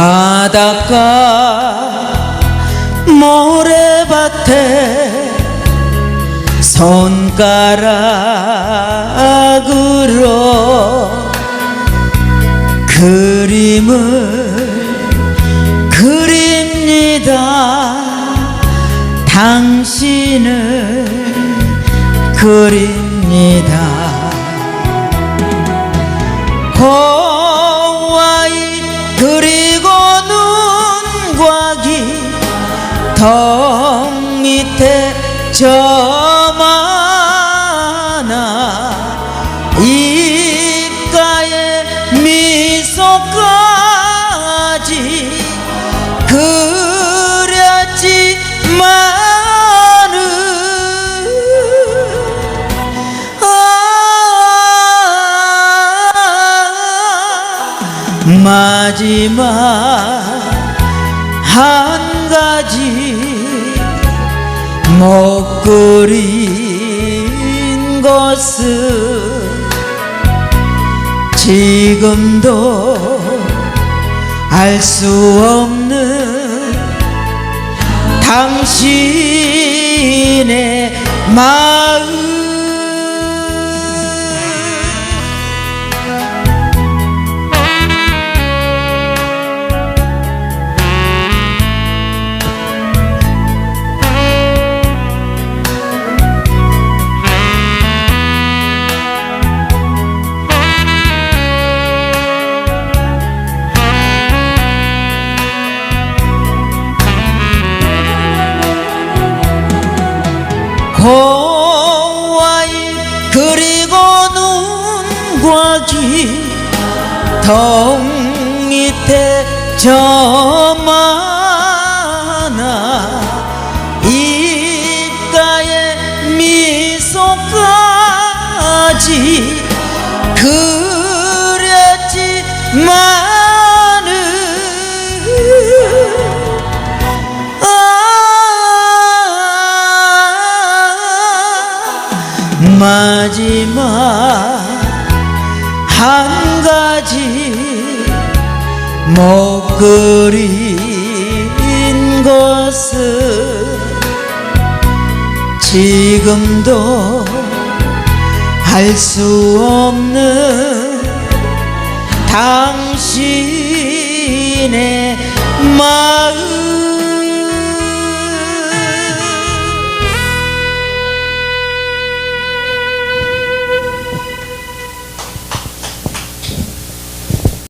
바닷가 모래밭에 손가락으로 그림을 그립니다. 당신을 그립니다 턱 밑에 저만아 입가에 미소까지 그렸지만은 아 마지막 한 가지 못 그린 것은 지금도 알 수 없는 당신의 마음 고와이 그리고 눈과 귀턱 밑에 저만아 입가에 미소까지 마지막 한 가지 못 그린 것은 지금도 알 수 없는 당신의 마음